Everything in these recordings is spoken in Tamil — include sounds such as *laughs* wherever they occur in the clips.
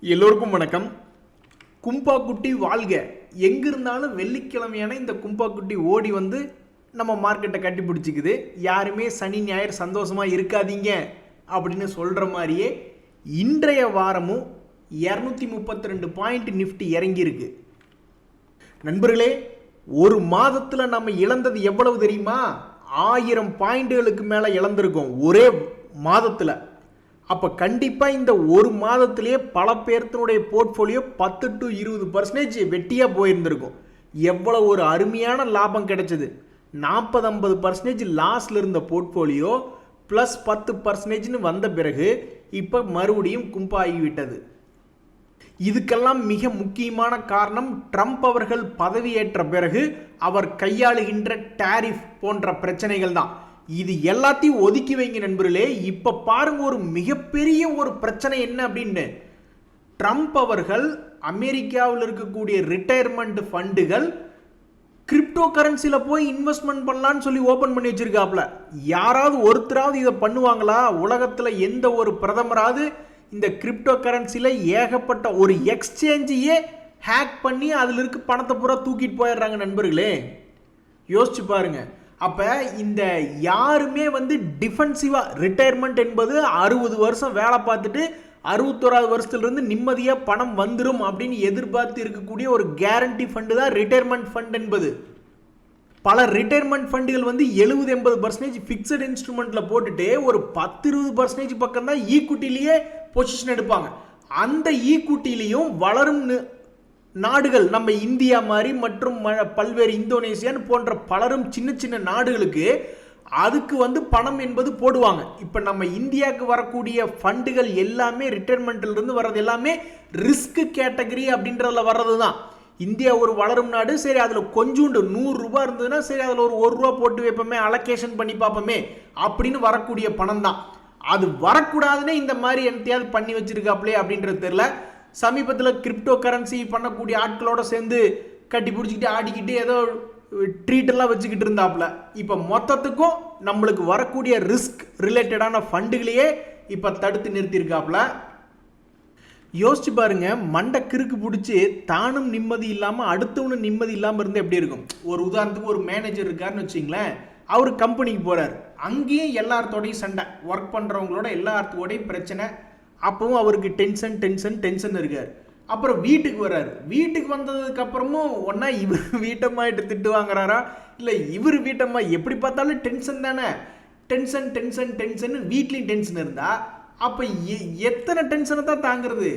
எல்லோருக்கும் வணக்கம். கும்பா குட்டி வாழ்க. எங்கிருந்தாலும் வெள்ளிக்கிழமையான இந்த கும்பா குட்டி ஓடி வந்து நம்ம மார்க்கெட்டை கட்டி பிடிச்சிக்குது. யாருமே சனி ஞாயிறு சந்தோஷமாக இருக்காதீங்க அப்படின்னு சொல்கிற மாதிரியே இன்றைய வாரமும் இரநூத்தி முப்பத்தி ரெண்டு பாயிண்ட் நிஃப்டி இறங்கியிருக்கு. நண்பர்களே ஒரு மாதத்தில் நம்ம இழந்தது எவ்வளவு தெரியுமா? ஆயிரம் பாயிண்ட்டுகளுக்கு மேலே இழந்திருக்கோம். ஒரே மாதத்தில். அப்போ கண்டிப்பாக இந்த ஒரு மாதத்திலேயே பல பேர்த்தினுடைய போர்ட்ஃபோலியோ பத்து டு இருபது பர்சன்டேஜ் வெட்டியாக போயிருந்திருக்கும். எவ்வளோ ஒரு அருமையான லாபம் கிடைச்சது. நாற்பது ஐம்பது பர்சன்டேஜ் லாஸில் இருந்த போர்ட்ஃபோலியோ ப்ளஸ் பத்து பர்சன்டேஜ்னு வந்த பிறகு இப்போ மறுபடியும் கும்பாகிவிட்டது இதுக்கெல்லாம் மிக முக்கியமான காரணம் ட்ரம்ப் அவர்கள் பதவியேற்ற பிறகு அவர் கையாளுகின்ற டாரிஃப் போன்ற பிரச்சனைகள் தான். இது எல்லாத்தையும் ஒதுக்கி வைங்க நண்பர்களே. இப்போ பாருங்க ஒரு மிகப்பெரிய ஒரு பிரச்சனை என்ன அப்படின்னு ட்ரம்ப் அவர்கள் அமெரிக்காவில் இருக்கக்கூடிய ரிட்டையர்மெண்ட் ஃபண்டுகள் கிரிப்டோ கரன்சியில் போய் இன்வெஸ்ட்மெண்ட் பண்ணலான்னு சொல்லி ஓப்பன் பண்ணி வச்சிருக்காப்ல. யாராவது ஒருத்தராவது இதை பண்ணுவாங்களா? உலகத்தில் எந்த ஒரு பிரதமராவது இந்த கிரிப்டோ கரன்சியில் ஏகப்பட்ட ஒரு எக்ஸ்சேஞ்சையே ஹேக் பண்ணி அதில் இருக்க பணத்தை பூரா தூக்கிட்டு போயிடுறாங்க நண்பர்களே. யோசிச்சு பாருங்கள் அப்போ இந்த யாருமே வந்து டிஃபென்சிவாக ரிட்டையர்மெண்ட் என்பது அறுபது வருஷம் வேலை பார்த்துட்டு அறுபத்தோராது வருஷத்துலேருந்து நிம்மதியாக பணம் வந்துடும் அப்படின்னு எதிர்பார்த்து இருக்கக்கூடிய ஒரு கேரண்டி ஃபண்டு தான் ரிட்டையர்மெண்ட் ஃபண்ட் என்பது. பல ரிட்டையர்மெண்ட் ஃபண்டுகள் வந்து எழுபது எண்பது பர்சன்டேஜ் ஃபிக்ஸட் இன்ஸ்ட்ருமெண்ட்டில் போட்டுட்டு ஒரு பத்து இருபது பர்சன்டேஜ் பக்கம் தான் ஈக்குட்டிலேயே பொசிஷன் எடுப்பாங்க. அந்த ஈக்குட்டிலையும் வளரும்னு நாடுகள் நம்ம இந்தியா மாதிரி மற்றும் ம- பல்வேறு இந்தோனேசியான்னு போன்ற பலரும் சின்ன சின்ன நாடுகளுக்கு அதுக்கு வந்து பணம் என்பது போடுவாங்க. இப்போ நம்ம இந்தியாவுக்கு வரக்கூடிய ஃபண்டுகள் எல்லாமே ரிட்டைர்மெண்ட்லேருந்து வர்றது எல்லாமே ரிஸ்க் கேட்டகரி அப்படின்றதுல வர்றது தான் இந்தியா ஒரு வளரும் நாடு சரி அதில் கொஞ்சோண்டு நூறுரூபா இருந்ததுன்னா சரி அதில் ஒரு ஒரு ரூபா போட்டு வைப்போமே அலோகேஷன் பண்ணி பார்ப்போமே அப்படின்னு வரக்கூடிய பணம் தான் அது வரக்கூடாதுன்னே இந்த மாதிரி என்னத்தையாவது பண்ணி வச்சிருக்காப்லே அப்படின்றது தெரில சமீபத்தில் கிரிப்டோ கரன்சி பண்ணக்கூடிய ஆட்களோட சேர்ந்து கட்டி பிடிச்சிக்கிட்டு ஆடிக்கிட்டு ஏதோ ட்ரீட் எல்லாம் வச்சுக்கிட்டு இருந்தாப்புல இப்போ மொத்தத்துக்கும் நம்மளுக்கு வரக்கூடிய ரிஸ்க் ரிலேட்டடான ஃபண்டுகளையே இப்போ தடுத்து நிறுத்தியிருக்காப்புல யோசிச்சு பாருங்க மண்டை கிறுக்கு பிடிச்சி தானும் நிம்மதி இல்லாமல் அடுத்தவனும் நிம்மதி இல்லாமல் இருந்து எப்படி இருக்கும்? ஒரு உதாரணத்துக்கு ஒரு மேனேஜர் இருக்காருன்னு வச்சிங்களேன் அவர் கம்பெனிக்கு போகிறார் அங்கேயும் எல்லார்த்தோடையும் சண்டை. ஒர்க் பண்ணுறவங்களோட எல்லார்த்தோடையும் பிரச்சனை. அப்பவும் அவருக்கு டென்ஷன் டென்ஷன் டென்ஷன் இருக்கார். அப்புறம் வீட்டுக்கு வர்றாரு. வீட்டுக்கு வந்ததுக்கு அப்புறமும் ஒன்றா இவர் *laughs* வீட்டம்மாயிட்டு திட்டு வாங்குறாரா? இல்லை இவர் வீட்டம்மா எப்படி பார்த்தாலும் டென்ஷன் தானே. டென்ஷன் டென்ஷன் டென்ஷன் வீட்லேயும் டென்ஷன் இருந்தா அப்போ எத்தனை டென்ஷனை தான் தாங்குறது?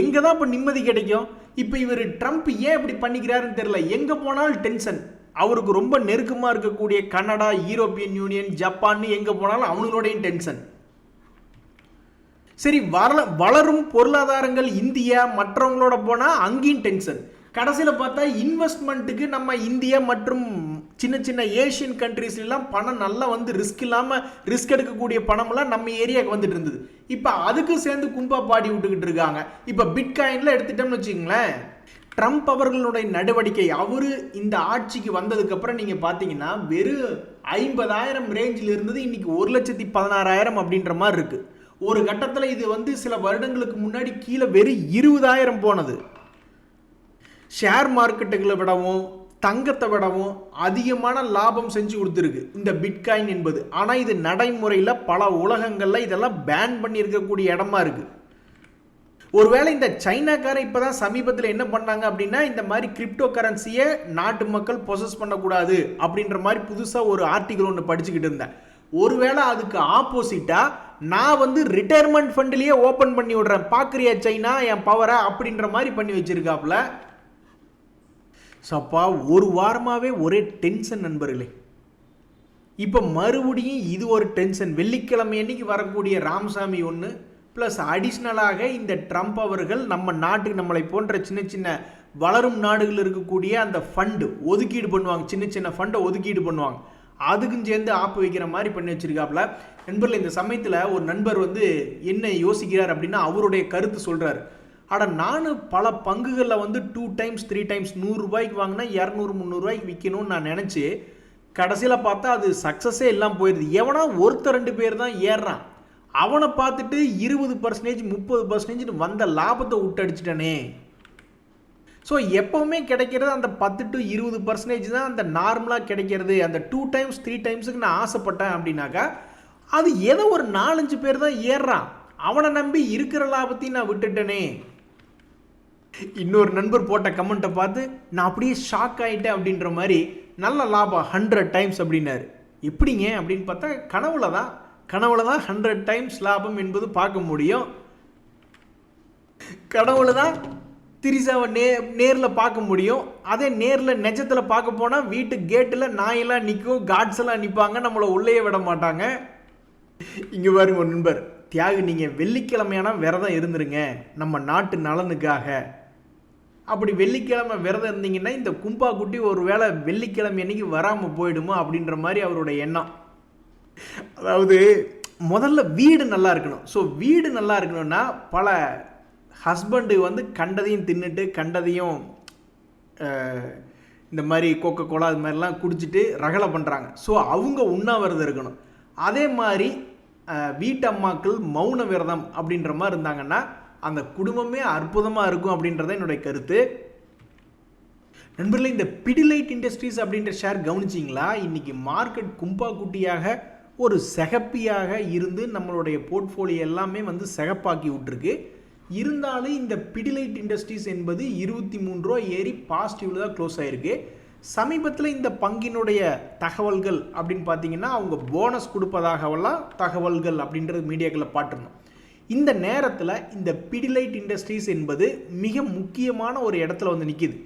எங்கே தான் இப்போ நிம்மதி கிடைக்கும்? இப்போ இவர் ட்ரம்ப் ஏன் இப்படி பண்ணிக்கிறாருன்னு தெரியல. எங்கே போனாலும் டென்ஷன் அவருக்கு ரொம்ப நெருக்கமாக இருக்கக்கூடிய கனடா யூரோப்பியன் யூனியன் ஜப்பான்னு எங்கே போனாலும் அவங்களோடையும் டென்ஷன் சரி வள வளரும் பொருளாதாரங்கள் இந்தியா மற்றவங்களோட போனால் அங்கேயும் டென்ஷன். கடைசியில் பார்த்தா இன்வெஸ்ட்மெண்ட்டுக்கு நம்ம இந்தியா மற்றும் சின்ன சின்ன ஏஷியன் கண்ட்ரீஸ்லாம் பணம் நல்லா வந்து ரிஸ்க் இல்லாமல் ரிஸ்க் எடுக்கக்கூடிய பணமெல்லாம் நம்ம ஏரியாவுக்கு வந்துட்டு இருந்தது. இப்போ அதுக்கு சேர்ந்து கும்பா பாடி விட்டுக்கிட்டு இருக்காங்க. இப்போ பிட்காயின்ல எடுத்துட்டோம்னு வச்சுங்களேன் ட்ரம்ப் அவர்களுடைய நடவடிக்கை அவரு இந்த ஆட்சிக்கு வந்ததுக்கப்புறம் நீங்கள் பார்த்தீங்கன்னா வெறும் ஐம்பதாயிரம் ரேஞ்சில் இருந்தது இன்னைக்கு ஒரு லட்சத்தி பதினாறாயிரம் அப்படின்ற மாதிரி இருக்குது ஒரு கட்டத்தில் இது வந்து சில வருடங்களுக்கு முன்னாடி கீழே வெறும் இருபதாயிரம் போனது. ஷேர் மார்க்கெட்டுகளை விடவும் தங்கத்தை விடவும் அதிகமான லாபம் செஞ்சு கொடுத்துருக்கு இந்த பிட்காயின் என்பது. ஆனால் இது நடைமுறையில் பல உலகங்களில் இதெல்லாம் பேன் பண்ணியிருக்கக்கூடிய இடமா இருக்குது ஒருவேளை இந்த சைனாக்காரன் இப்போ தான் சமீபத்தில் என்ன பண்ணாங்க அப்படின்னா இந்த மாதிரி கிரிப்டோ கரன்சியை நாட்டு மக்கள் ப்ரொசஸ் பண்ணக்கூடாது அப்படின்ற மாதிரி புதுசாக ஒரு ஆர்டிகல் ஒன்று படிச்சுக்கிட்டு இருந்தேன். ஒருவேளை அதுக்கு ஆப்போசிட்டாக நான் வந்து ரிட்டையர்மெண்ட் ஃபண்ட்லேயே ஓப்பன் பண்ணி விடுறேன். பார்க்குறியா சைனா? என் பவரை அப்படின்ற மாதிரி பண்ணி வச்சிருக்காப்புல சப்பா ஒரு வாரமாகவே ஒரே டென்ஷன் நண்பர்களே. இப்போ மறுபடியும் இது ஒரு டென்ஷன் வெள்ளிக்கிழமை அன்னைக்கு வரக்கூடிய ராமசாமி ஒன்று ப்ளஸ் அடிஷ்னலாக இந்த ட்ரம்ப் அவர்கள் நம்ம நாட்டுக்கு நம்மளை போன்ற சின்ன சின்ன வளரும் நாடுகளில் இருக்கக்கூடிய அந்த ஃபண்டு ஒதுக்கீடு பண்ணுவாங்க. சின்ன சின்ன ஃபண்டை ஒதுக்கீடு பண்ணுவாங்க. அதுக்கும் சேர்ந்து ஆப்பு வைக்கிற மாதிரி பண்ணி வச்சிருக்காப்புல. நண்பர்கள் இந்த சமயத்தில் ஒரு நண்பர் வந்து என்ன யோசிக்கிறார் அப்படின்னா அவருடைய கருத்து சொல்கிறார் அட நானும் பல பங்குகளில் வந்து டூ டைம்ஸ் த்ரீ டைம்ஸ் நூறுரூபாய்க்கு வாங்கினா இரநூறு முந்நூறுரூவாய்க்கு விற்கணும்னு நான் நினச்சி கடைசியில் பார்த்தா அது சக்ஸஸே எல்லாம் போயிடுது எவனா ஒருத்தர் ரெண்டு பேர் தான் ஏறுறான். அவனை பார்த்துட்டு இருபது பர்சன்டேஜ் முப்பது பர்சன்டேஜ் வந்த லாபத்தை விட்டடிச்சிட்டனே. ஸோ எப்போவுமே கிடைக்கிறது அந்த பத்து டு இருபது பர்சன்டேஜ் தான் அந்த நார்மலாக கிடைக்கிறது. அந்த டூ டைம்ஸ் த்ரீ டைம்ஸுக்கு நான் ஆசைப்பட்டேன் அப்படின்னாக்கா அது ஏதோ ஒரு நாலஞ்சு பேர் தான் ஏறுறான். அவனை நம்பி இருக்கிற லாபத்தையும் நான் விட்டுட்டேனே. இன்னொரு நண்பர் போட்ட கமெண்ட்டை பார்த்து நான் அப்படியே ஷாக் ஆகிட்டேன் அப்படின்ற மாதிரி நல்ல லாபம் ஹண்ட்ரட் டைம்ஸ் அப்படின்னாரு. எப்படிங்க? அப்படின்னு பார்த்தா கனவுல தான். கனவுல தான் ஹண்ட்ரட் டைம்ஸ் லாபம் என்பது பார்க்க முடியும். கனவுல தான் திரிசாவை நே நேரில் பார்க்க முடியும். அதே நேரில் நெஜத்தில் பார்க்க போனால் வீட்டு கேட்டில் நாயெல்லாம் நிற்கும் காட்ஸ் எல்லாம் நிற்பாங்க நம்மளை உள்ளேயே விட மாட்டாங்க. இங்கே பாருங்க நண்பர். தியாகு நீங்கள் வெள்ளிக்கிழமையான விரதம் இருந்துருங்க. நம்ம நாட்டு நலனுக்காக. அப்படி வெள்ளிக்கிழமை விரதம் இருந்தீங்கன்னா இந்த கும்பா குட்டி ஒரு வேளை வெள்ளிக்கிழமை அன்னைக்கு வராமல் போயிடுமோ அப்படின்ற மாதிரி அவரோட எண்ணம். அதாவது முதல்ல வீடு நல்லா இருக்கணும். ஸோ வீடு நல்லா இருக்கணும்னா பல ஹஸ்பண்டு வந்து கண்டதையும் தின்னுட்டு கண்டதையும் இந்த மாதிரி கோக்கோ கோலா அது மாதிரிலாம் குடிச்சிட்டு ரகலை பண்ணுறாங்க ஸோ அவங்க உண்ணாவிரதம் இருக்கணும். அதே மாதிரி வீட்டம்மாக்கள் மௌன விரதம் அப்படின்ற மாதிரி இருந்தாங்கன்னா அந்த குடும்பமே அற்புதமாக இருக்கும் அப்படின்றத என்னுடைய கருத்து. நண்பர்களே இந்த பிடிலைட் இண்டஸ்ட்ரீஸ் அப்படின்ற ஷேர் கவனிச்சிங்களா? இன்றைக்கி மார்க்கெட் கும்பா குட்டியாக ஒரு செகப்பியாக இருந்து நம்மளுடைய போர்ட்ஃபோலியோ எல்லாமே வந்து செகப்பாக்கி விட்டுருக்கு. இருந்தாலும் இந்த பிடிலைட் இண்டஸ்ட்ரீஸ் என்பது இருபத்தி மூணு ரூபா ஏறி பாசிட்டிவ்ல தான் க்ளோஸ் ஆயிருக்கு. சமீபத்தில் இந்த பங்கினுடைய தகவல்கள் அப்படின்னு பார்த்தீங்கன்னா அவங்க போனஸ் கொடுப்பதாகவெல்லாம் தகவல்கள் அப்படின்றது மீடியாக்களை பார்த்துருந்தோம். இந்த நேரத்தில் இந்த பிடிலைட் இண்டஸ்ட்ரீஸ் என்பது மிக முக்கியமான ஒரு இடத்துல வந்து நிற்கிது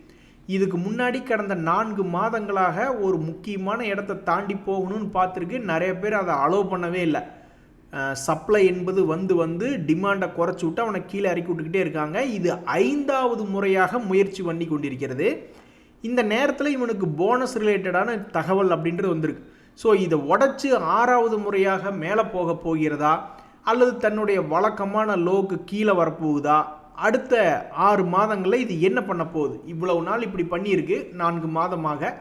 இதுக்கு முன்னாடி கடந்த நான்கு மாதங்களாக ஒரு முக்கியமான இடத்த தாண்டி போகணும்னு பார்த்துருக்கு. நிறைய பேர் அதை அலோவ் பண்ணவே இல்லை. சப்ளை என்பது வந்து வந்து டிமாண்டை குறைச்சி விட்டு அவனை கீழே இறக்கி விட்டுக்கிட்டே இருக்காங்க. இது ஐந்தாவது முறையாக முயற்சி பண்ணி கொண்டிருக்கிறது. இந்த நேரத்தில் இவனுக்கு போனஸ் ரிலேட்டடான தகவல் அப்படின்றது வந்திருக்கு. ஸோ இதை உடச்சி ஆறாவது முறையாக மேலே போக போகிறதா? அல்லது தன்னுடைய வழக்கமான லோக்கு கீழே வரப்போகுதா? அடுத்த ஆறு மாதங்களில் இது என்ன பண்ண போகுது? இவ்வளவு நாள் இப்படி பண்ணியிருக்கு. நான்கு மாதமாக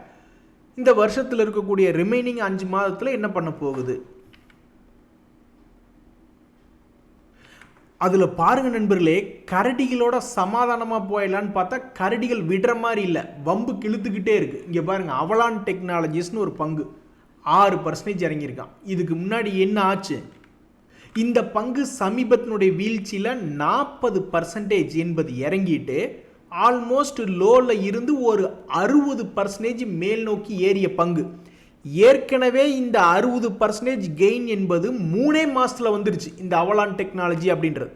இந்த வருஷத்தில் இருக்கக்கூடிய ரிமைனிங் அஞ்சு மாதத்தில் என்ன பண்ண போகுது? அதில் பாருங்கள் நண்பர்களே கரடிகளோட சமாதானமாக போயிடலான்னு பார்த்தா கரடிகள் விடுற மாதிரி இல்லை. வம்பு கிழுத்துக்கிட்டே இருக்குது இங்கே பாருங்கள் அவலான் டெக்னாலஜிஸ்னு ஒரு பங்கு. ஆறு பர்சன்டேஜ் இறங்கியிருக்கான். இதுக்கு முன்னாடி என்ன ஆச்சு? இந்த பங்கு சமீபத்தினுடைய வீழ்ச்சியில் நாற்பது பர்சன்டேஜ் என்பது இறங்கிட்டு ஆல்மோஸ்ட் லோவில் இருந்து ஒரு அறுபது பர்சன்டேஜ் மேல் நோக்கி ஏறிய பங்கு. ஏற்கனவே இந்த அறுபது பர்சன்டேஜ் கெயின் என்பது மூணே மாதத்தில் வந்துருச்சு இந்த அவலான் டெக்னாலஜி அப்படின்றது.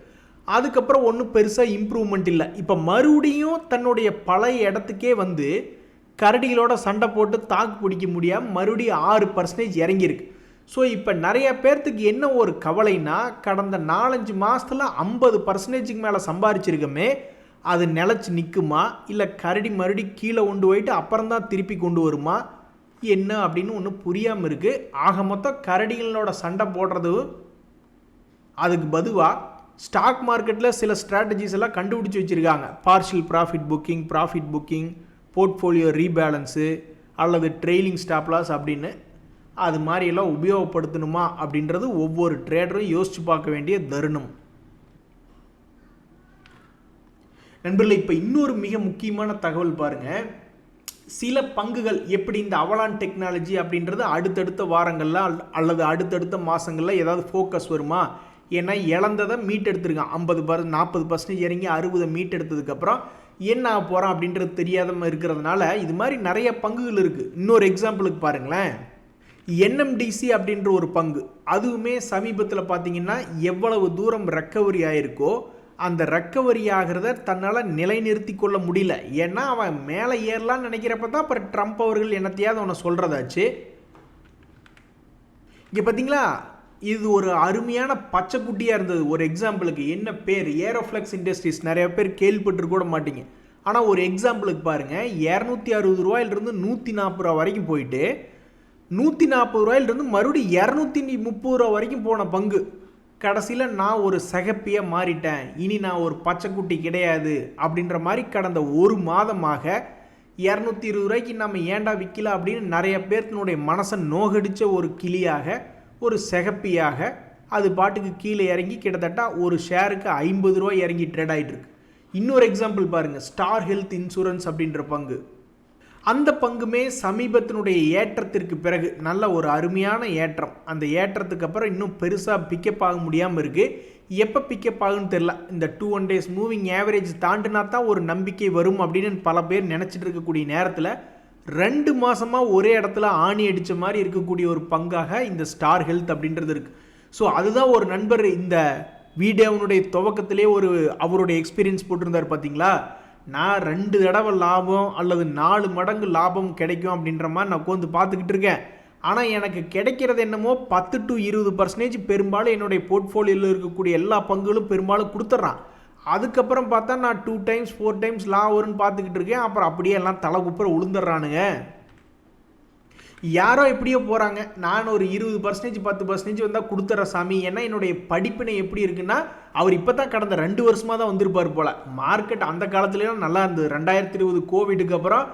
அதுக்கப்புறம் ஒன்றும் பெருசாக இம்ப்ரூவ்மெண்ட் இல்லை. இப்போ மறுபடியும் தன்னுடைய பழைய இடத்துக்கே வந்து கரடிகளோட சண்டை போட்டு தாக்கு பிடிக்க முடியாமல் மறுபடியும் ஆறு பர்சன்டேஜ் இறங்கியிருக்கு. ஸோ இப்போ நிறைய பேர்த்துக்கு என்ன ஒரு கவலைனா கடந்த நாலஞ்சு மாதத்தில் ஐம்பது பர்சன்டேஜுக்கு மேலே சம்பாரிச்சிருக்கமே அது நிலச்சி நிற்குமா இல்லை கரடி மறுபடி கீழே கொண்டு போயிட்டு அப்புறம் தான் திருப்பி கொண்டு வருமா? என்ன அப்படின்னு ஒன்றும் புரியாமல் இருக்குது ஆக மொத்தம் கரடிகளோட சண்டை போடுறது அதுக்கு பதுவாக ஸ்டாக் மார்க்கெட்டில் சில ஸ்ட்ராட்டஜிஸ் எல்லாம் கண்டுபிடிச்சி வச்சுருக்காங்க. Partial profit booking profit booking portfolio rebalance அல்லது ட்ரெய்லிங் ஸ்டாப்லாஸ் அப்படின்னு அது மாதிரியெல்லாம் உபயோகப்படுத்தணுமா அப்படின்றது ஒவ்வொரு ட்ரேடரும் யோசித்து பார்க்க வேண்டிய தருணம். நண்பர்களே இப்போ இன்னொரு மிக முக்கியமான தகவல் பாருங்கள் சில பங்குகள் எப்படி இந்த அவலான் டெக்னாலஜி அப்படின்றது அடுத்தடுத்த வாரங்களில் அல்- அல்லது அடுத்தடுத்த மாதங்களில் ஏதாவது ஃபோக்கஸ் வருமா? ஏன்னா இழந்ததை மீட்டெடுத்துருக்கான். ஐம்பது பர் நாற்பது பர்சன்டேஜ் இறங்கி அறுபதை மீட் எடுத்ததுக்கப்புறம் என்ன ஆக போகிறான் அப்படின்றது தெரியாதம இருக்கிறதுனால இது மாதிரி நிறைய பங்குகள் இருக்குது இன்னொரு எக்ஸாம்பிளுக்கு பாருங்களேன். என்எம்டிசி அப்படின்ற ஒரு பங்கு. அதுவுமே சமீபத்தில் பார்த்தீங்கன்னா எவ்வளவு தூரம் ரெக்கவரி ஆயிருக்கோ அந்த ரெக்கவரி ஆகிறத தன்னால் நிலைநிறுத்தி கொள்ள முடியல. ஏன்னா அவன் மேலே ஏறலாம்னு நினைக்கிறப்ப தான் அப்புறம் ட்ரம்ப் அவர்கள் என்னத்தையாவது அவனை சொல்கிறதாச்சு இங்கே பார்த்தீங்களா இது ஒரு அருமையான பச்சைக்குட்டியாக இருந்தது. ஒரு எக்ஸாம்பிளுக்கு என்ன பேர்? ஏரோஃப்ளெக்ஸ் இண்டஸ்ட்ரீஸ் நிறைய பேர் கேள்விப்பட்டு கூட மாட்டீங்க. ஆனால் ஒரு எக்ஸாம்பிளுக்கு பாருங்கள் இரநூத்தி அறுபது ரூபாயிலிருந்து நூற்றி நாற்பது ரூபா வரைக்கும் போயிட்டு நூற்றி நாற்பது ரூபாயிலிருந்து மறுபடியும் இரநூத்தி முப்பது ரூபா வரைக்கும் போன பங்கு. கடைசியில் நான் ஒரு சகப்பியாக மாறிட்டேன். இனி நான் ஒரு பச்சைக்குட்டி கிடையாது. அப்படின்ற மாதிரி கடந்த ஒரு மாதமாக இரநூத்தி இருபது ரூபாய்க்கு நம்ம ஏன்டா விற்கல அப்படின்னு நிறைய பேர்த்தினுடைய மனசை நோகடிச்ச ஒரு கிளியாக ஒரு செகப்பியாக அது பாட்டுக்கு கீழே இறங்கி கிட்டத்தட்ட ஒரு ஷேருக்கு ஐம்பது ரூபா இறங்கி ட்ரேட் ஆகிட்டு இருக்கு. இன்னொரு எக்ஸாம்பிள் பாருங்கள் ஸ்டார் ஹெல்த் இன்சூரன்ஸ் அப்படின்ற பங்கு. அந்த பங்குமே சமீபத்தினுடைய ஏற்றத்திற்கு பிறகு நல்ல ஒரு அருமையான ஏற்றம். அந்த ஏற்றத்துக்கு அப்புறம் இன்னும் பெருசாக பிக்கப் ஆக முடியாமல் இருக்குது எப்போ பிக்கப் ஆகுன்னு தெரில இந்த two one days moving average தாண்டினா தான் ஒரு நம்பிக்கை வரும் அப்படின்னு பல பேர் நினச்சிட்டு இருக்கக்கூடிய நேரத்தில் ரெண்டு மாதமாக ஒரே இடத்துல ஆணி அடித்த மாதிரி இருக்கக்கூடிய ஒரு பங்காக இந்த ஸ்டார் ஹெல்த் அப்படின்றது இருக்குது ஸோ அதுதான் ஒரு நண்பர் இந்த வீடியோனுடைய துவக்கத்திலே ஒரு அவருடைய எக்ஸ்பீரியன்ஸ் போட்டிருந்தார் பார்த்தீங்களா நான் ரெண்டு தடவை லாபம் அல்லது நாலு மடங்கு லாபம் கிடைக்கும் அப்படின்ற மாதிரி நான் உட்காந்து பார்த்துக்கிட்டு இருக்கேன். ஆனால் எனக்கு கிடைக்கிறது என்னமோ பத்து டு இருபது பர்சன்டேஜ் பெரும்பாலும் என்னுடைய போர்ட்ஃபோலியோவில் இருக்கக்கூடிய எல்லா பங்குகளும் பெரும்பாலும் கொடுத்துட்றான். அதுக்கப்புறம் பார்த்தா நான் டூ டைம்ஸ் ஃபோர் டைம்ஸ் லா வரும்னு பார்த்துக்கிட்டு இருக்கேன். அப்புறம் அப்படியே எல்லாம் தலை குப்புற உளுந்துடுறானுங்க. யாரோ எப்படியோ போகிறாங்க நான் ஒரு இருபது பர்சன்டேஜ் பத்து பர்சன்டேஜ் வந்தால் கொடுத்துட்ற சாமி. ஏன்னா என்னுடைய படிப்பினை எப்படி இருக்குன்னா அவர் இப்போ தான் கடந்த ரெண்டு வருஷமாக தான் வந்திருப்பார் போல். மார்க்கெட் அந்த காலத்துலலாம் நல்லா இருந்தது. ரெண்டாயிரத்தி இருபது கோவிடுக்கு அப்புறம்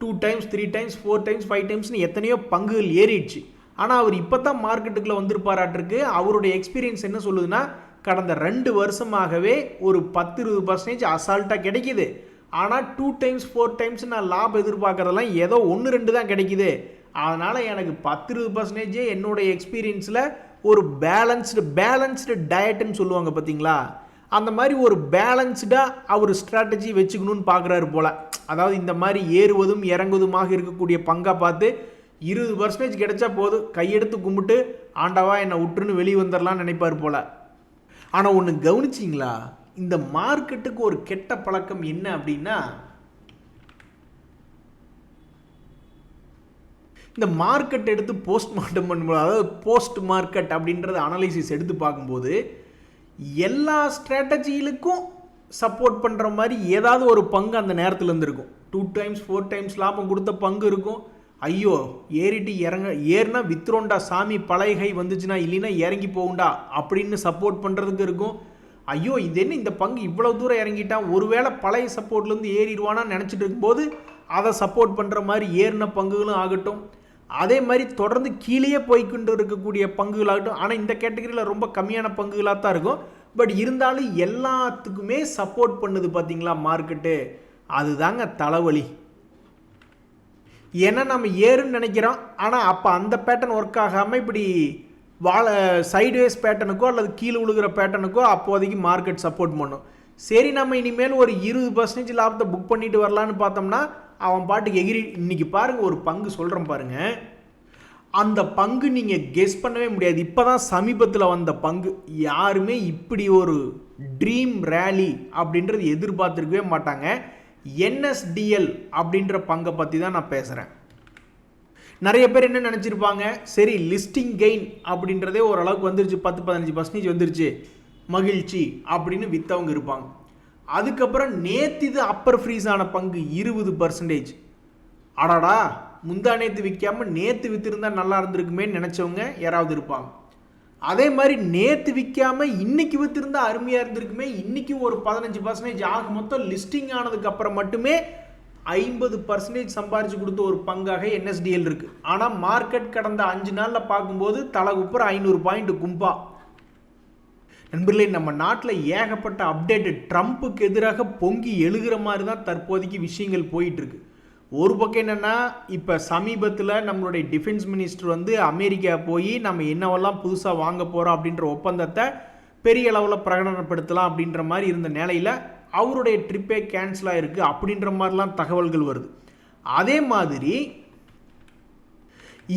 two times three times four times five டைம்ஸ்னு எத்தனையோ பங்குகள் ஏறிடுச்சு. ஆனால் அவர் இப்போ தான் மார்க்கெட்டுக்குள்ளே வந்திருப்பாராட்டிருக்கு. அவருடைய எக்ஸ்பீரியன்ஸ் என்ன சொல்லுதுன்னா கடந்த ரெண்டு வருஷமாகவே ஒரு பத்து இருபது பர்சன்டேஜ் அசால்ட்டாக கிடைக்கிது. ஆனால் டூ டைம்ஸ் ஃபோர் டைம்ஸ் நான் லாபம் எதிர்பார்க்குறதெல்லாம் ஏதோ ஒன்று ரெண்டு தான் கிடைக்கிது. அதனால் எனக்கு பத்து இருபது பர்சன்டேஜே என்னுடைய எக்ஸ்பீரியன்ஸில் ஒரு பேலன்ஸ்டு பேலன்ஸ்டு டயட்டுன்னு சொல்லுவாங்க பார்த்தீங்களா அந்த மாதிரி ஒரு பேலன்ஸ்டாக அவர் ஸ்ட்ராட்டஜி வச்சுக்கணும்னு பார்க்குறாரு போல். அதாவது இந்த மாதிரி ஏறுவதும் இறங்குவதுமாக இருக்கக்கூடிய பங்கை பார்த்து இருபது பர்சன்டேஜ் கிடைச்சா போதும் கையெடுத்து கும்பிட்டு ஆண்டவா என்னை விட்டுருன்னு வெளியே வந்துடலாம்னு நினைப்பார் போல். ஆனால் ஒன்று கவனிச்சிங்களா? இந்த மார்க்கெட்டுக்கு ஒரு கெட்ட பழக்கம் என்ன அப்படின்னா இந்த மார்க்கெட் எடுத்து போஸ்ட் மார்ட்டம் பண்ணும்போது அதாவது போஸ்ட் மார்க்கெட் அப்படின்றத அனலைசிஸ் எடுத்து பார்க்கும்போது எல்லா ஸ்ட்ராட்டஜிகளுக்கும் சப்போர்ட் பண்ணுற மாதிரி ஏதாவது ஒரு பங்கு அந்த நேரத்தில் இருந்திருக்கும். டூ டைம்ஸ் ஃபோர் டைம்ஸ் லாபம் கொடுத்த பங்கு இருக்கும். ஐயோ ஏறிட்டு இறங்க ஏறினா வித்ரோண்டா சாமி பழகை வந்துச்சுன்னா இல்லைன்னா இறங்கி போகுண்டா அப்படின்னு சப்போர்ட் பண்ணுறதுக்கு இருக்கும். ஐயோ இது என்ன இந்த பங்கு இவ்வளோ தூரம் இறங்கிட்டான் ஒருவேளை பழைய சப்போர்ட்லேருந்து ஏறிடுவானான்னு நினச்சிட்டு இருக்கும்போது அதை சப்போர்ட் பண்ணுற மாதிரி ஏறின பங்குகளும் ஆகட்டும். அதே மாதிரி தொடர்ந்து கீழேயே போய்கொண்டு இருக்கக்கூடிய பங்குகளாகட்டும் ஆனால் இந்த கேட்டகரியில் ரொம்ப கம்மியான பங்குகளாக தான் இருக்கும். பட் இருந்தாலும் எல்லாத்துக்குமே சப்போர்ட் பண்ணுது பார்த்தீங்களா மார்க்கெட்டு. அதுதாங்க தலைவலி. ஏன்னா நம்ம ஏறுன்னு நினைக்கிறோம் ஆனால் அப்போ அந்த பேட்டர்ன் ஒர்க் ஆகாமல் இப்படி வாழை சைடுவேஸ் பேட்டனுக்கோ அல்லது கீழே விழுகிற பேட்டனுக்கோ அப்போதைக்கு மார்க்கெட் சப்போர்ட் பண்ணும். சரி நம்ம இனிமேல் ஒரு இருபது பர்சன்டேஜ் லாபத்தை புக் பண்ணிட்டு வரலான்னு பார்த்தோம்னா அவன் பாட்டுக்கு எகிரி இன்னைக்கு பாருங்கள் ஒரு பங்கு சொல்கிறேன் பாருங்கள் அந்த பங்கு நீங்கள் கெஸ் பண்ணவே முடியாது. இப்போ தான் சமீபத்தில் வந்த பங்கு. யாருமே இப்படி ஒரு ட்ரீம் ரேலி அப்படின்றது எதிர்பார்த்துருக்கவே மாட்டாங்க. என்எஸ்டிஎல் அப்படின்ற பங்கை பற்றி தான் நான் பேசுகிறேன் நிறைய பேர் என்ன நினச்சிருப்பாங்க? சரி லிஸ்டிங் கெயின் அப்படின்றதே ஓரளவுக்கு வந்துருச்சு. பத்து பதினஞ்சு பர்சன்டேஜ் வந்துருச்சு. மகிழ்ச்சி அப்படின்னு விற்றவங்க இருப்பாங்க. அதுக்கப்புறம் நேத்து இது அப்பர் ஃப்ரீஸ் ஆன பங்கு இருபது பர்சன்டேஜ் அடாடா முந்தா நேற்று விற்காம நேற்று விற்றுருந்தா நல்லா இருந்திருக்குமேன்னு நினச்சவங்க யாராவது இருப்பாங்க. அதே மாதிரி நேற்று விற்காம இன்னைக்கு விற்றுருந்தா அருமையாக இருந்திருக்குமே இன்னைக்கு ஒரு பதினஞ்சு பர்சன்டேஜ் ஆக மொத்தம் லிஸ்டிங் ஆனதுக்கு அப்புறம் மட்டுமே ஐம்பது பர்சன்டேஜ் சம்பாரிச்சு கொடுத்த ஒரு பங்காக என்எஸ்டிஎல் இருக்குது ஆனால் மார்க்கெட் கடந்த அஞ்சு நாளில் பார்க்கும்போது தலை குப்புற ஐநூறு பாயிண்ட் கும்பா. நண்பர்களே நம்ம நாட்டில் ஏகப்பட்ட அப்டேட்டு ட்ரம்ப்புக்கு எதிராக பொங்கி எழுகிற மாதிரி தான் தற்போதைக்கு விஷயங்கள் போயிட்டுருக்கு. ஒரு பக்கம் என்னென்னா இப்போ சமீபத்தில் நம்மளுடைய டிஃபென்ஸ் மினிஸ்டர் வந்து அமெரிக்கா போய் நம்ம என்னவெல்லாம் புதுசாக வாங்க போகிறோம் அப்படின்ற ஒப்பந்தத்தை பெரிய அளவில் பிரகடனப்படுத்தலாம் அப்படின்ற மாதிரி இருந்த நிலையில் அவருடைய ட்ரிப்பே கேன்சல் ஆகிருக்கு அப்படின்ற மாதிரிலாம் தகவல்கள் வருது. அதே மாதிரி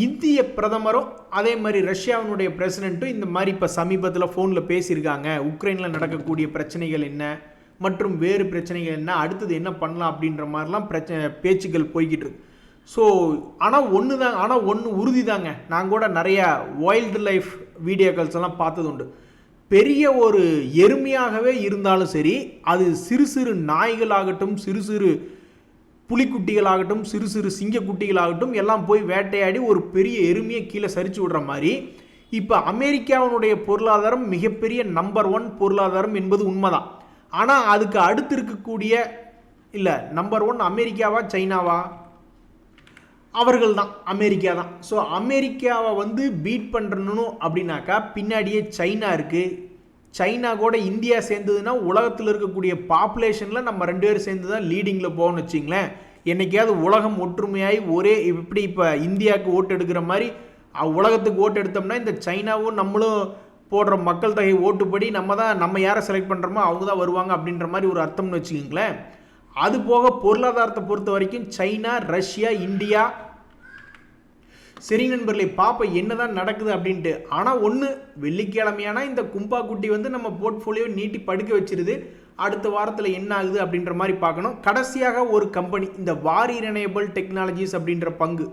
இந்திய பிரதமரும் அதே மாதிரி ரஷ்யாவினுடைய பிரசிடென்ட்டும் இந்த மாதிரி இப்போ சமீபத்தில் ஃபோனில் பேசியிருக்காங்க. உக்ரைனில் நடக்கக்கூடிய பிரச்சனைகள் என்ன? மற்றும் வேறு பிரச்சனைகள் என்ன? அடுத்தது என்ன பண்ணலாம் அப்படின்ற மாதிரிலாம் பிரச்சனை பேச்சுக்கள் போய்கிட்டு இருக்கு. ஸோ ஆனால் ஒன்று தான் ஆனால் ஒன்று உறுதி தாங்க நான் கூட நிறையா வைல்டு லைஃப் வீடியோக்கள்ஸ் எல்லாம் பார்த்தது உண்டு. பெரிய ஒரு எருமையாகவே இருந்தாலும் சரி அது சிறு சிறு நாய்களாகட்டும் சிறு சிறு புலிக்குட்டிகளாகட்டும் சிறு சிறு சிங்கக்குட்டிகளாகட்டும் எல்லாம் போய் வேட்டையாடி ஒரு பெரிய எருமையை கீழே சரிச்சு விடுற மாதிரி இப்போ அமெரிக்காவினுடைய பொருளாதாரம் மிகப்பெரிய நம்பர் ஒன் பொருளாதாரம் என்பது உண்மைதான். ஆனால் அதுக்கு அடுத்து இருக்கக்கூடிய இல்லை நம்பர் ஒன் அமெரிக்காவா சைனாவா? அவர்கள் தான் அமெரிக்கா தான் ஸோ அமெரிக்காவை வந்து பீட் பண்ணுறணும் அப்படின்னாக்கா பின்னாடியே சைனா இருக்குது சைனா கூட இந்தியா சேர்ந்ததுன்னா உலகத்தில் இருக்கக்கூடிய பாப்புலேஷனில் நம்ம ரெண்டு பேரும் சேர்ந்து தான் லீடிங்கில் போகணும்னு வச்சிங்களேன். என்னைக்காவது உலகம் ஒற்றுமையாகி ஒரே இப்படி இப்போ இந்தியாவுக்கு ஓட்டு எடுக்கிற மாதிரி உலகத்துக்கு ஓட்டு எடுத்தோம்னா இந்த சைனாவும் நம்மளும் போடுற மக்கள் தொகை ஓட்டுப்படி நம்ம தான் நம்ம யாரை செலக்ட் பண்ணுறோமோ அவங்க தான் வருவாங்க அப்படின்ற மாதிரி ஒரு அர்த்தம்னு வச்சுக்கிங்களேன். அது போக பொருளாதாரத்தை பொறுத்த வரைக்கும் சைனா ரஷ்யா இந்தியா சரி நண்பர்களே பார்ப்போம் என்னதான் நடக்குது அப்படின்ட்டு. ஆனால் ஒன்று வெள்ளிக்கிழமையானா இந்த கும்பா குட்டி வந்து நம்ம போர்ட்ஃபோலியோ நீட்டி படுக்க வச்சிருது. அடுத்த வாரத்தில் என்ன ஆகுது அப்படின்ற மாதிரி பார்க்கணும். கடைசியாக ஒரு கம்பெனி இந்த வாரி ரினையபிள் டெக்னாலஜிஸ் அப்படின்ற பங்கு.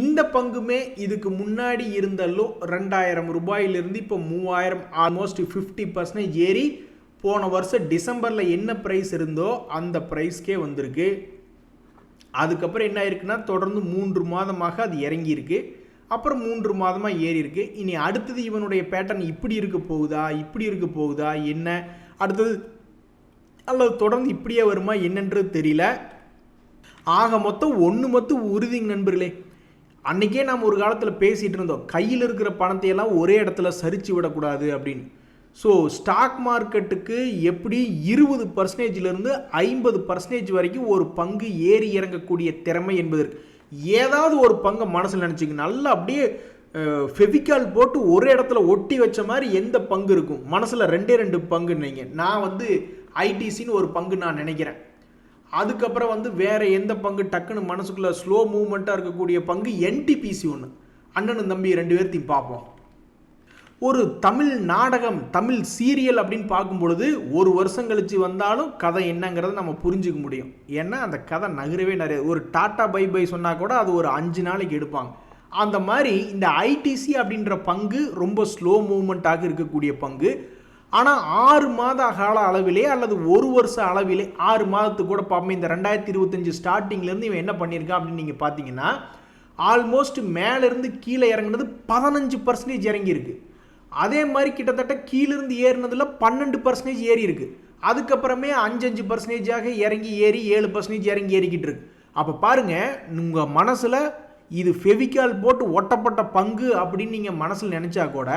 இந்த பங்குமே இதுக்கு முன்னாடி இருந்த லோ ரெண்டாயிரம் ரூபாயிலிருந்து இப்போ மூவாயிரம் ஆல்மோஸ்ட் ஃபிஃப்டி பர்சன்டேஜ் ஏறி போன வருஷம் டிசம்பரில் என்ன ப்ரைஸ் இருந்தோ அந்த ப்ரைஸ்க்கே வந்திருக்கு. அதுக்கப்புறம் என்ன ஆயிருக்குன்னா தொடர்ந்து மூன்று மாதமாக அது இறங்கியிருக்கு. அப்புறம் மூன்று மாதமாக ஏறி இருக்கு இனி அடுத்தது இவனுடைய பேட்டர்ன் இப்படி இருக்க போகுதா இப்படி இருக்க போகுதா என்ன? அடுத்தது அல்லது தொடர்ந்து இப்படியே வருமா என்னன்றது தெரியல. ஆக மொத்தம் ஒன்று மொத்தம் உறுதிங்க நண்பர்களே. அன்னைக்கே நாம் ஒரு காலத்தில் பேசிகிட்டு இருந்தோம். கையில் இருக்கிற பணத்தையெல்லாம் ஒரே இடத்துல சரிச்சு விடக்கூடாது அப்படின்னு. ஸோ ஸ்டாக் மார்க்கெட்டுக்கு எப்படி இருபது பர்சன்டேஜிலிருந்து ஐம்பது பர்சன்டேஜ் வரைக்கும் ஒரு பங்கு ஏறி இறங்கக்கூடிய திறமை என்பதற்கு ஏதாவது ஒரு பங்கை மனசில் நினச்சிங்க நல்லா அப்படியே ஃபெவிக்கால் போட்டு ஒரு இடத்துல ஒட்டி வச்ச மாதிரி எந்த பங்கு இருக்கும்? மனசில் ரெண்டே ரெண்டு பங்குன்னீங்க. நான் வந்து ஐடிசின்னு ஒரு பங்கு நான் நினைக்கிறேன். அதுக்கப்புறம் வந்து வேறு எந்த பங்கு டக்குன்னு மனசுக்குள்ளே ஸ்லோ மூவ்மெண்ட்டாக இருக்கக்கூடிய பங்கு என்டிபிசி ஒன்று அண்ணனும் தம்பி ரெண்டு பேர்த்தையும் பார்ப்போம். ஒரு தமிழ் நாடகம் தமிழ் சீரியல் அப்படின்னு பார்க்கும் பொழுது ஒரு வருஷம் கழித்து வந்தாலும் கதை என்னங்கிறத நம்ம புரிஞ்சுக்க முடியும். ஏன்னா அந்த கதை நகரவே நிறைய ஒரு டாட்டா பை பை சொன்னால் கூட அது ஒரு அஞ்சு நாளைக்கு எடுப்பாங்க. அந்த மாதிரி இந்த ஐடிசி அப்படின்ற பங்கு ரொம்ப ஸ்லோ மூமெண்ட்டாக இருக்கக்கூடிய பங்கு. ஆனால் ஆறு மாத கால அளவிலே அல்லது ஒரு வருஷ அளவிலே ஆறு மாதத்துக்கு கூட பார்ப்போம் இந்த ரெண்டாயிரத்தி இருபத்தஞ்சு ஸ்டார்டிங்லேருந்து இவன் என்ன பண்ணியிருக்கான் அப்படின்னு நீங்கள் பார்த்தீங்கன்னா ஆல்மோஸ்ட் மேலேருந்து கீழே இறங்குனது பதினஞ்சு பர்சன்டேஜ் இறங்கியிருக்கு. அதே மாதிரி கிட்டத்தட்ட கீழிருந்து ஏறினதுல பன்னெண்டு பர்சன்டேஜ் ஏறி இருக்கு. அதுக்கப்புறமே அஞ்சஞ்சு பர்சன்டேஜாக இறங்கி ஏறி ஏழு பர்சன்டேஜ் இறங்கி ஏறிக்கிட்டு இருக்கு. அப்போ பாருங்கள் உங்கள் மனசில் இது ஃபெவிக்கால் போட்டு ஒட்டப்பட்ட பங்கு அப்படின்னு நீங்கள் மனசில் நினச்சா கூட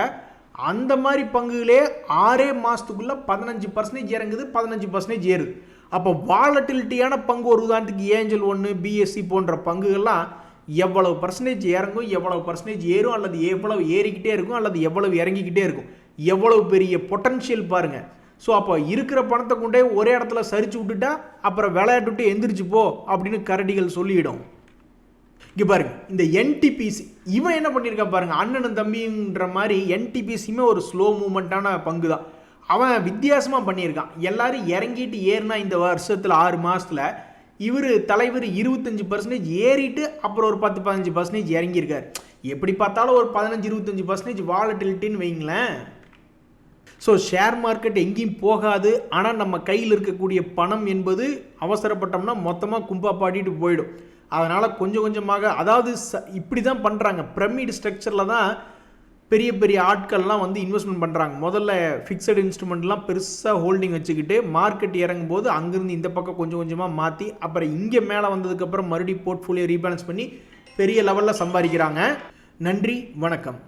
அந்த மாதிரி பங்குகளே ஆறே மாதத்துக்குள்ளே பதினஞ்சு பர்சன்டேஜ் இறங்குது பதினஞ்சு பர்சன்டேஜ் ஏறுது. அப்போ வாலட்டிலிட்டியான பங்கு ஒரு உதாரணத்துக்கு ஏஞ்சல் ஒன்று பிஎஸ்சி போன்ற பங்குகள்லாம் எவ்வளவு பர்சன்டேஜ் இறங்கும் எவ்வளவு பர்சன்டேஜ் ஏறும் அல்லது எவ்வளவு ஏறிக்கிட்டே இருக்கும் அல்லது எவ்வளவு இறங்கிக்கிட்டே இருக்கும். எவ்வளவு பெரிய பொட்டன்ஷியல் பாருங்கள் ஸோ அப்போ இருக்கிற பணத்தை கொண்டே ஒரே இடத்துல சரிச்சு விட்டுட்டா அப்புறம் விளையாட்டு விட்டு எந்திரிச்சு போ அப்படின்னு கரடிகள் சொல்லிடும் இங்கே பாருங்க இந்த என்டிபிசி இவன் என்ன பண்ணியிருக்கான் பாருங்க அண்ணனும் தம்பின்ற மாதிரி என்டிபிசியுமே ஒரு ஸ்லோ மூமெண்ட்டான பங்கு தான். அவன் வித்தியாசமாக பண்ணியிருக்கான். எல்லாரும் இறங்கிட்டு ஏறினா இந்த வருஷத்தில் ஆறு மாதத்தில் இவர் தலைவர் இருபத்தஞ்சி பர்சன்டேஜ் ஏறிட்டு அப்புறம் ஒரு பத்து பதினஞ்சு பர்சன்டேஜ் இறங்கியிருக்காரு. எப்படி பார்த்தாலும் ஒரு பதினஞ்சு இருபத்தஞ்சி பர்சன்டேஜ் வாலட்டிலிட்டின்னு வைங்களேன். ஸோ ஷேர் மார்க்கெட் எங்கேயும் போகாது. ஆனால் நம்ம கையில் இருக்கக்கூடிய பணம் என்பது அவசரப்பட்டோம்னா மொத்தமாக கும்பா பாட்டிட்டு போயிடும். அதனால் கொஞ்சம் கொஞ்சமாக அதாவது ச இப்படி தான் பண்ணுறாங்க பிரமிட் ஸ்ட்ரக்சரில் தான் பெரிய பெரிய ஆட்கள்லாம் வந்து இன்வெஸ்ட்மெண்ட் பண்ணுறாங்க முதல்ல ஃபிக்ஸட் இன்ஸ்ட்ருமெண்ட்லாம் பெருசாக ஹோல்டிங் வச்சுக்கிட்டு மார்க்கெட் இறங்கும் போது அங்கேருந்து இந்த பக்கம் கொஞ்சம் கொஞ்சமாக மாற்றி அப்புறம் இங்கே மேலே வந்ததுக்கப்புறம் மறுபடியும் போர்ட்ஃபோலியோ ரீபேலன்ஸ் பண்ணி பெரிய லெவலில் சம்பாதிக்கிறாங்க. நன்றி வணக்கம்.